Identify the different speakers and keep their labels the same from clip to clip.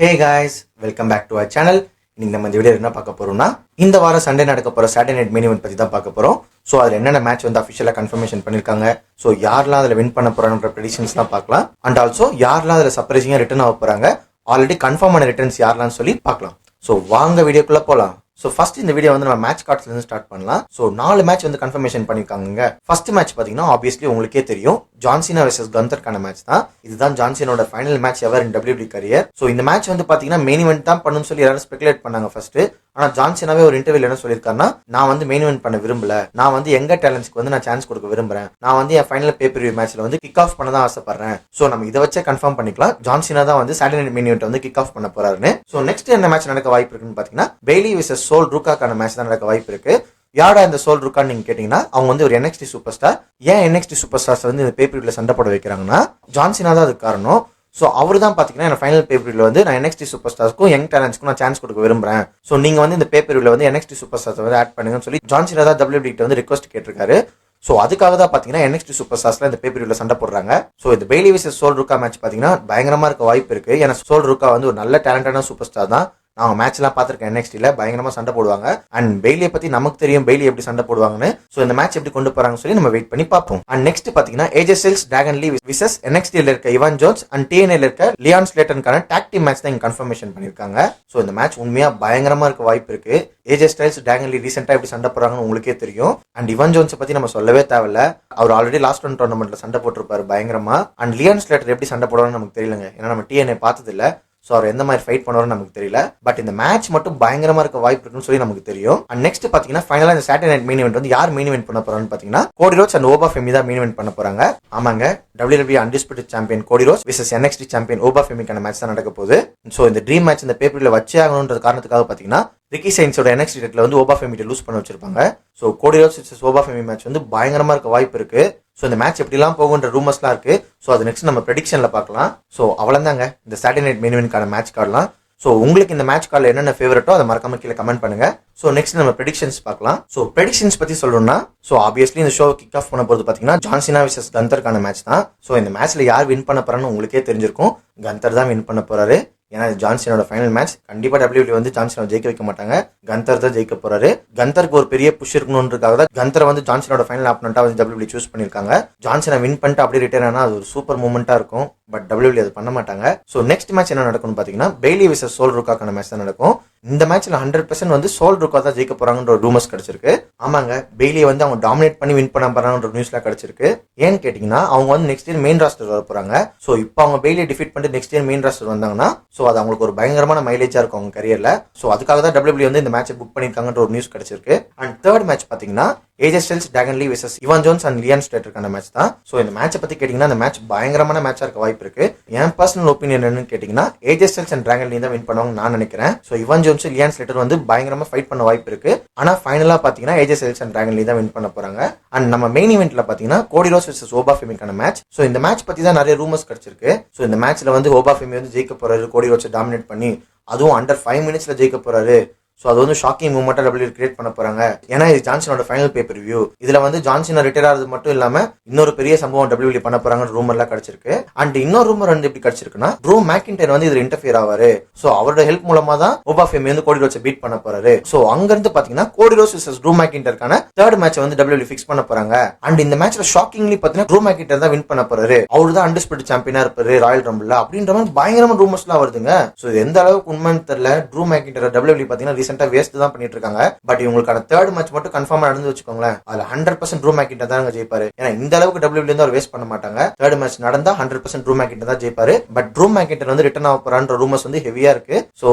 Speaker 1: Hey guys welcome back to our channel இன்னைக்கு நம்ம இந்த வீடியோ என்ன பார்க்க போறோம்னா இந்த வாரம் சண்டே நடக்க போற சாட்டர்டே நைட் மெயின் பத்தி தான் பார்க்க போறோம். ஸோ அதில் என்னென்ன மேட்ச் வந்து அஃபிஷியலாக கன்ஃபர்மேஷன் பண்ணிருக்காங்க? ஸோ யாரெல்லாம் அதில் வின் பண்ண போறாங்கன்ற ப்ரெடிஷன்ஸ்லாம் பார்க்கலாம். அண்ட் ஆல்சோ யாரெல்லாம் அதில் சர்ப்ரைசிங்காக ரிட்டர்ன் ஆக போறாங்க? ஆல்ரெடி கன்ஃபார்ம் ஆன ரிட்டர்ன்ஸ் யாரெல்லாம் சொல்லி பார்க்கலாம். ஸோ வாங்க வீடியோக்குள்ள போகலாம் ஸோ ஃபர்ஸ்ட் இந்த வீடியோ வந்து நம்ம மேட்ச் கார்ட்ஸ்லேருந்து ஸ்டார்ட் பண்ணலாம். ஸோ நாலு மேட்ச் வந்து கன்ஃபர்மேஷன் பண்ணியிருக்காங்க ஃபர்ஸ்ட் மேட்ச் பார்த்தீங்கன்னா ஆப்வியஸ்லி உங்களுக்கே தெரியும். ஜான்சினா வர்சஸ் கந்தர்க்கான மேட்ச் தான். இதுதான் ஜான்சினோட ஃபைனல் மேட்ச் எவர் இன் டபிள்யூடி கரியர் ஸோ இந்த மேட்ச் வந்து பார்த்தீங்கன்னா மெயின் இவெண்ட் தான் பண்ணணும்னு சொல்லி எல்லாரும் ஸ்பெகுலேட் பண்ணாங்க ஃபர்ஸ்ட் ஆனால் ஜான்சினாவே ஒரு இன்டர்வியூல என்ன சொல்லியிருக்காருன்னா நான் வந்து மெயின் இவெண்ட் பண்ண விரும்பல. நான் வந்து எங்க டேலண்ட்ஸ்க்கு வந்து நான் சான்ஸ் கொடுக்க விரும்புறேன். நான் வந்து என் ஃபைனல் பேப்பர் மேட்ச்ல வந்து கிக் ஆஃப் பண்ண தான் ஆசைப்படுறேன். ஸோ நம்ம இதை வச்சே கன்ஃபார்ம் பண்ணிக்கலாம். ஜான்சினா தான் வந்து சாட்டர்டே மெயின் இவெண்ட் வந்து கிக் ஆஃப் பண்ண போறாருன்னு. ஸோ நெக்ஸ்ட் என்ன மேட்ச் நடக்க வாய்ப்பு இருக்குன்னு பார்த்தீங்கன்னா பெய்லி விசஸ் சோல் ரூக்காக்கான மேட்ச் தான் நடக்க வாய்ப்பு இருக்கு. யாரா இந்த சோல் ருக்கான்னு நீங்க கேட்டீங்கன்னா அவங்க வந்து ஒரு என்எக்ஸ்டி சூப்பர் ஸ்டார் ஏன் என்எக்ஸ்டி சூப்பர் ஸ்டார்ஸ் வந்து இந்த பேப்பரில் சண்டை போட வைக்கிறாங்கன்னா ஜான்சினா தான் அதுக்கு காரணம். ஸோ அவர் தான் பார்த்தீங்கன்னா என் ஃபைனல் பேப்பரில் வந்து நான் என்எக்ஸ்டி சூப்பர் ஸ்டார்ஸ்க்கும் யங் டேலண்ட்ஸ்க்கும் நான் சான்ஸ் கொடுக்க விரும்புறேன். ஸோ நீங்க வந்து இந்த பேப்பரில் வந்து என்எக்ஸ்டி சூப்பர் ஸ்டார்ஸ் வந்து ஆட் பண்ணுங்கன்னு சொல்லி ஜான்சினா தான் டபிள்யூ வந்து ரிக்வஸ்ட் கேட்டிருக்காரு. ஸோ அதுக்காக தான் பார்த்தீங்கன்னா என்எக்ஸ்டி சூப்பர் ஸ்டார்ஸ்ல இந்த பேப்பரியில் சண்டை போடுறாங்க. ஸோ இந்த Bayley versus Sol Ruca match பார்த்தீங்கன்னா பயங்கரமா இருக்க வாய்ப்பு இருக்கு. ஏன்னா சோல் ருக்கா வந்து ஒரு நல்ல டேலண்டான சூப்பர் ஸ்டார் தான். நான் மேட்ச்லாம் பார்த்துருக்கேன் NXT-ல பயங்கரமாக சண்டை போடுவாங்க. அண்ட் பெய்லியை பற்றி நமக்கு தெரியும். பெய்லி எப்படி சண்டை போடுவாங்கன்னு. ஸோ இந்த மேட்ச் எப்படி கொண்டு போகிறாங்கன்னு சொல்லி நம்ம வெயிட் பண்ணி பார்ப்போம். அண்ட் நெக்ஸ்ட் பார்த்தீங்கன்னா AJ Styles Dragon Lee versus என்எக்ஸ்டியில் இருக்க இவான் ஜோன்ஸ் அண்ட் டிஎன்ஏல இருக்க லியான் ஸ்லேட்டனுக்கான டாக் மேட்ச் தான் இங்கே கன்ஃபர்மேஷன் பண்ணியிருக்காங்க. ஸோ இந்த மேட்ச் உண்மையாக பயங்கரமாக இருக்க வாய்ப்பு இருக்கு. ஏஜே ஸ்டைல்ஸ் டேங்கன்லி ரீசெண்டாக எப்படி சண்டை போடுறாங்கன்னு உங்களுக்கே தெரியும். அண்ட் இவன் ஜோன்ஸை பற்றி நம்ம சொல்லவே தேவையில்ல. அவர் ஆல்ரெடி லாஸ்ட் ஒன் டோர்னமெண்ட்டில் சண்டை போட்டிருப்பாரு பயங்கரமாக அண்ட் லியான் ஸ்லேட்டர் எப்படி சண்டை போடுறான்னு நமக்கு தெரியலங்க. ஏன்னா நம்ம டிஎன்ஏ பார்த்ததில்ல. ஸோ அவர் எந்த மாதிரி ஃபைட் பண்ணுவாருன்னு நமக்கு தெரியல. பட் இந்த மேட்ச் மட்டும் பயங்கரமா இருக்க வாய்ப்பு இருக்குன்னு சொல்லி நமக்கு தெரியும். அண்ட் நெக்ஸ்ட் பாத்தீங்கன்னா ஃபைனலா இந்த சாட்டர்டே நைட் மெயின் இவெண்ட் வந்து யார் மெயின் இவெண்ட் பண்ண போறான்னு பாத்தீங்கன்னா கோடி ரோஸ் அண்ட் ஓபா ஃபெமி தான் மெயின் இவெண்ட் பண்ண போறாங்க. ஆமாங்க WWE undisputed champion Cody Rhodes versus NXT champion Oba ஃபெமிக்கான match தான் நடக்க போகுது. ஸோ இந்த ட்ரீம் மேட்ச் இந்த பேப்பரில் வச்சே ஆகணுன்ற காரணத்துக்காக பாத்தீங்கன்னா ரிக்கி சைன்ஸோட என்எக்ஸ்டி டைட்டில் வந்து ஓபா ஃபெமிட்டை லூஸ் பண்ண வச்சிருப்பாங்க. So Cody Rhodes versus Oba Femi match வந்து பயங்கரமா இருக்க வாய்ப்பு இருக்கு. ஸோ இந்த மேட்ச் எப்படிலாம் போகுன்ற ரூமர்ஸ்லாம் இருக்குது ஸோ அது நெக்ஸ்ட் நம்ம ப்ரெடிக்ஷனில் பார்க்கலாம். ஸோ அவ்வளோதாங்க இந்த சாட்டர்டே நைட் மெயின்வென்ட்கான மேட்ச் கார்டெலாம் ஸோ உங்களுக்கு இந்த மேட்ச் கார்டில் என்னென்ன ஃபேவரட்டோ அதை மறக்காம கீழே கமெண்ட் பண்ணுங்க. ஸோ நெக்ஸ்ட் நம்ம ப்ரெடிக்ஷன்ஸ் பார்க்கலாம். ஸோ ப்ரெடிக்ஷன்ஸ் பற்றி சொல்லணும்னா ஸோ ஆப்வியஸ்லி இந்த ஷோ கிக் ஆஃப் பண்ண போகிறது பார்த்தீங்கன்னா ஜான்சினா விசஸ் கந்தருக்கான மேட்ச் தான். ஸோ இந்த மேட்ச்சில் யார் வின் பண்ண போறான்னு உங்களுக்கே தெரிஞ்சிருக்கும். கந்தர் தான் வின் பண்ண போறாரு. ஏன்னா ஜான்சனோட ஃபைனல் மேட்ச் கண்டிப்பா டபிள்யூடி வந்து ஜான்சனை ஜெயிக்க வைக்க மாட்டாங்க. கந்தர் தான் ஜெயிக்க போறாரு. கந்தருக்கு ஒரு பெரிய புஷ் இருக்கணுன்றதுக்காக தான் கந்தரை வந்து ஜான்சனோட ஃபைனல் ஆப்பனண்டா வந்து டபிள்யூடி சூஸ் பண்ணியிருக்காங்க. ஜான்சனை வின் பண்ணிட்டு அப்படியே ரிட்டர்ன் ஆனால் அது ஒரு சூப்பர் மூமெண்ட்டாக இருக்கும். பட் டபிள்யூடி அது பண்ண மாட்டாங்க. ஸோ நெக்ஸ்ட் மேட்ச் என்ன நடக்கும்னு பார்த்தீங்கன்னா பெய்லி விசஸ் சோல் ருக்காக்கான மேட்ச் தான் நடக்கும். இந்த மேட்ச்ல ஹண்ட்ரட் பர்சன்ட் வந்து சோல் ருக்கா தான் ஜெயிக்க போறாங்கன்ற ஒரு ரூமர்ஸ் கிடைச்சிருக்கு. ஆமாங்க பெய்லியை வந்து அவங்க டாமினேட் பண்ணி வின் பண்ண போறாங்கன்ற நியூஸ்லாம் கிடைச்சிருக்கு. ஏன்னு கேட்டீங்கன்னா அவங்க வந்து நெக்ஸ்ட் இயர் மெயின் ராஸ்டர் வர போறாங்க. ஸோ இப்போ அவங்க பெய்லியை டிஃபீட் பண்ணிட்டு நெக்ஸ்ட் இயர் மெயின் ராஸ்டர் வந்தாங்கன்னா ஸோ அது அவங்களுக்கு ஒரு பயங்கரமான மைலேஜா இருக்கும் அவங்க கரியர்ல ஸோ அதுக்காக தான் டபிள்யூ வந்து இந்த மேட்சை புக் பண்ணியிருக்காங்கன்ற ஒரு நியூஸ் கிடைச்சிருக்கு. அண்ட் தேர்ட் மேட்ச் பாத்தீங்கன்னா AJ Styles Dragon Lee versus Evan Jones and Leon ஸ்டேட்டருக்கான match தான். ஸோ இந்த மேட்சை பற்றி கேட்டிங்கன்னா அந்த மேட்ச் பயங்கரமான மேட்சாக இருக்க வாய்ப்பு இருக்கு. என் பர்சனல் ஒப்பீனியன் என்னன்னு கேட்டிங்கன்னா AJ Styles and Dragon Lee தான் வின் பண்ணுவாங்க நான் நினைக்கிறேன். So Evan Jones Leon Slater வந்து பயங்கரமாக ஃபைட் பண்ண வாய்ப்பு இருக்கு. ஆனால் ஃபைனலாக பார்த்தீங்கன்னா AJ Styles and Dragon Lee தான் வின் பண்ண போகிறாங்க அண்ட் நம்ம மெயின் இவெண்ட்டில் பார்த்தீங்கன்னா கோடி ரோஸ் விசஸ் ஓபா ஃபெமிக்கான மேட்ச் ஸோ இந்த மேட்ச் பற்றி தான் நிறைய ரூமர்ஸ் கிடச்சிருக்கு. ஸோ இந்த மேட்ச்சில் வந்து ஓபா ஃபெமி வந்து ஜெயிக்க போகிறாரு கோடி ரோஸை டாமினேட் பண்ணி அதுவும் அண்டர் ஃபைவ் மினிட்ஸில் ஜெயிக்க போகிறாரு ஸோ அது வந்து ஷாக்கிங் மூமெண்ட்டாக டபிள்யூ கிரியேட் பண்ண போறாங்க. ஏன்னா இது ஜான்சனோட ஃபைனல் பேப்பர் ரிவ்யூ இதுல வந்து ஜான்சனை ரிட்டையர் ஆகிறது மட்டும் இல்லாமல் இன்னொரு பெரிய சம்பவம் டபிள்யூ பண்ண போறாங்க ரூமர்லாம் கிடைச்சிருக்கு. அண்ட் இன்னொரு ரூமர் வந்து எப்படி கிடச்சிருக்குன்னா ப்ரூ மேக்கின்டர் வந்து இதில் இன்டர்ஃபியர் ஆவாரு. ஸோ அவரோட ஹெல்ப் மூலமாக தான் ஓபா ஃபேம் வந்து கோடி ரோஸை பீட் பண்ண போறாரு. ஸோ அங்கேருந்து பார்த்தீங்கன்னா பாத்தீங்கன்னா கோடி ரோஸ் விசஸ் ட்ரூ மேக்கின்டருக்கான தேர்ட் மேட்ச் வந்து டபிள்யூ ஃபிக்ஸ் பண்ண போறாங்க. அண்ட் இந்த மேட்ச்ல ஷாக்கிங்லி பாத்தீங்கன்னா ட்ரூ மேக்கின்டர் தான் வின் பண்ண போறாரு. அவரு தான் அண்டர்ஸ்பிரிட் சாம்பியனாக இருப்பாரு ராயல் ரம்பிள் அப்படின்ற மாதிரி பயங்கரமான ரூமர்ஸ்லாம் வருதுங்க. ஸோ இது எந்த அளவுக்கு உண்மைன்னு தெரியல. ட்ரூ மேக்கின்டர் டபிள்யூ பாத்தீங்கன்னா ரீசெண்டா வேஸ்ட் தான் பண்ணிட்டு இருக்காங்க பட் இவங்களுக்கான தேர்ட் மேட்ச் மட்டும் கன்ஃபார்மா நடந்து வச்சுக்கோங்களேன். அதுல ஹண்ட்ரட் பர்சன்ட் ட்ரூ மேக்கிட்ட தான் ஜெயிப்பாரு. ஏன்னா இந்த அளவுக்கு டபிள்யூல இருந்து அவர் வேஸ்ட் பண்ண மாட்டாங்க. தேர்ட் மேட்ச் நடந்தா ஹண்ட்ரட் பர்சன்ட் ட்ரூ மேக்கிட்ட தான் ஜெயிப்பாரு. பட் ட்ரூ மேக்கிட்ட வந்து ரிட்டர்ன் ஆக போறான்ற ரூமர்ஸ் வந்து ஹெவியா இருக்கு. ஸோ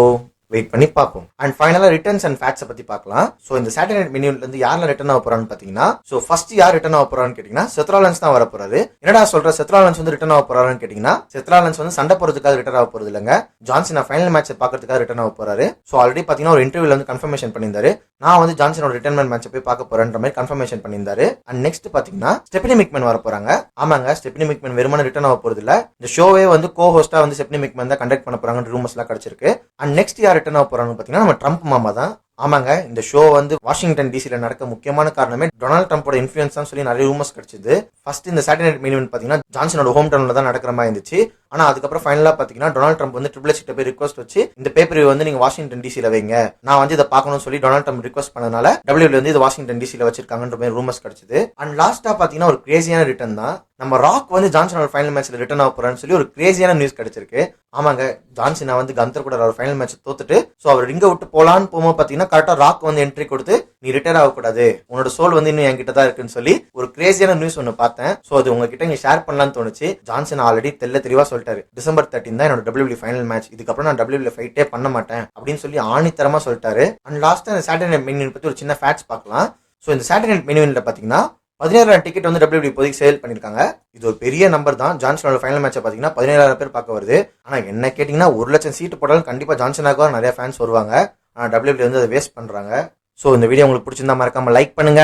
Speaker 1: வெயிட் பண்ணி பார்ப்போம். அண்ட் ஃபைனலாக ரிட்டர்ன்ஸ் அண்ட் ஃபேட்ஸை பற்றி பார்க்கலாம். ஸோ இந்த சாட்டர்டே மெனியூல இருந்து யாரெல்லாம் ரிட்டர்ன் ஆக போறான்னு பார்த்தீங்கன்னா ஸோ ஃபர்ஸ்ட் யார் ரிட்டர்ன் ஆக போறான்னு கேட்டிங்கன்னா செத்ராலன்ஸ் தான் வர போறாரு. என்னடா சொல்ற செத்ராலன்ஸ் வந்து ரிட்டர்ன் ஆக போறாருன்னு கேட்டிங்கன்னா செத்ராலன்ஸ் வந்து சண்டை போறதுக்காக ரிட்டர்ன் ஆக போறது இல்லைங்க. ஜான்சன் ஃபைனல் மேட்ச் பார்க்கறதுக்காக ரிட்டர்ன் ஆக போறாரு. ஸோ ஆல்ரெடி பார்த்தீங்கன்னா ஒரு இன்டர்வியூல வந்து கன்ஃபர்மேஷன் பண்ணியிருந்தாரு. நான் வந்து ஜான்சனோட ரிட்டர்மெண்ட் மேட்ச் போய் பார்க்க போறேன்ற மாதிரி கன்ஃபர்மேஷன் பண்ணியிருந்தாரு. அண்ட் நெக்ஸ்ட் பார்த்தீங்கன்னா ஸ்டெப்னி மிக்மன் வர போறாங்க. ஆமாங்க ஸ்டெப்னி மிக்மன் வெறுமன ரிட்டர்ன் ஆக போறது இல்லை இந்த ஷோவே வந்து கோ ஹோஸ்டா வந்து ஸ்டெப்னி மிக்மன் தான் கண்டக்ட் பண்ண போறாங்க ரூமர்ஸ்லாம் கிடைச்சிருக்கு. அண்ட் நெக்ஸ்ட் யார் ரிட்டர்ன் ஆக போறாங்க பார்த்தீங்கன்னா நம்ம ட்ரம்ப் மாமா தான். ஆமாங்க இந்த ஷோ வந்து வாஷிங்டன் டிசில நடக்க முக்கியமான காரணமே டொனால்ட் ட்ரம்ப்போட இன்ஃபுளுன்ஸ் சொல்லி நிறைய ரூமர்ஸ் கிடைச்சது. ஃபர்ஸ்ட் இந்த சாட்டர்டே நைட் மெயின் பார்த்தீங்கன்னா ஜான்சனோட ஹோம் டவுன்ல தான் நடக்கிற மாதிரி இருந்துச்சு. ஆனா அதுக்கப்புறம் ஃபைனலா பாத்தீங்கன்னா டொனால்ட் ட்ரம்ப் வந்து ட்ரிபிள் கிட்ட போய் ரிக்வஸ்ட் வச்சு இந்த பேப்பர் வந்து நீங்க வாஷிங்டன் டிசில வைங்க. நான் வந்து இதை பார்க்கணும்னு சொல்லி டொனால்ட் ட்ரம்ப் ரிக்வஸ்ட் பண்ணனால டபிள்யூ வந்து இது வாஷிங்டன் டிசில வச்சிருக்காங்கன்ற மாதிரி ரூமர்ஸ் கிடைச்சது. அண்ட் லாஸ்டா பாத்தீங்கன்னா ஒரு கிரேசியான ரிட்டர்ன் தான். நம்ம ராக் வந்து ஜான்சனோட ஃபைனல் மேட்ச்ல ரிட்டர்ன் ஆக போகிறான்னு சொல்லி ஒரு கிரேசியான நியூஸ் கிடைச்சிருக்கு. ஆமாங்க ஜான்சனா வந்து கந்தர் கூட அவர் ஃபைனல் மேட்ச் தோத்துட்டு ஸோ அவர் ரிங்க விட்டு போலான்னு போகும்போது பாத்தீங்கன்னா கரெக்டா ராக் வந்து என்ட்ரி கொடுத்து நீ ரிட்டையர் ஆகக்கூடாது. உன்னோட சோல் வந்து இன்னும் என்கிட்ட தான் இருக்குன்னு சொல்லி ஒரு கிரேசியான நியூஸ் ஒன்று பார்த்தேன். ஸோ அது உங்ககிட்ட இங்கே ஷேர் பண்ணலாம்னு தோணுச்சு. ஜான்சன் ஆல்ரெடி தெல்ல தெளிவா சொல்லிட்டாரு. டிசம்பர் தேர்ட்டின் தான் என்னோட டபிள்யூபி ஃபைனல் மேட்ச் இதுக்கப்புறம் நான் டபிள்யூ ஃபைட்டே பண்ண மாட்டேன். அப்படின்னு சொல்லி ஆணித்தரமா சொல்லிட்டாரு. அண்ட் லாஸ்ட் அந்த சாட்டர்டே மெயின் பத்தி ஒரு சின்ன ஃபேக்ட்ஸ் பார்க்கலாம். ஸோ இந்த சாட்டர்டே மெனுவில் பாத்தீங்கன்னா பதினேழாயிரம் டிக்கெட் வந்து டபிள்யூ இப்போதைக்கு சேல் பண்ணியிருக்காங்க. இது ஒரு பெரிய நம்பர் தான். ஜான்சனோட ஃபைனல் மேட்சை பார்த்தீங்கன்னா பதினேழாயிரம் பேர் பார்க்க வருது. ஆனால் என்ன கேட்டிங்கன்னா ஒரு லட்சம் சீட்டு போட்டாலும் கண்டிப்பாக ஜான்சனாக நிறைய ஃபேன்ஸ் வருவாங்க. ஆனால் டபிள்யூ வந்து அதை வேஸ்ட் பண்ணுறாங்க ஸோ இந்த வீடியோ உங்களுக்கு பிடிச்சிருந்தா மறக்காம லைக் பண்ணுங்க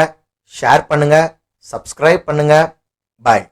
Speaker 1: ஷேர் பண்ணுங்க சப்ஸ்கிரைப் பண்ணுங்க. பாய்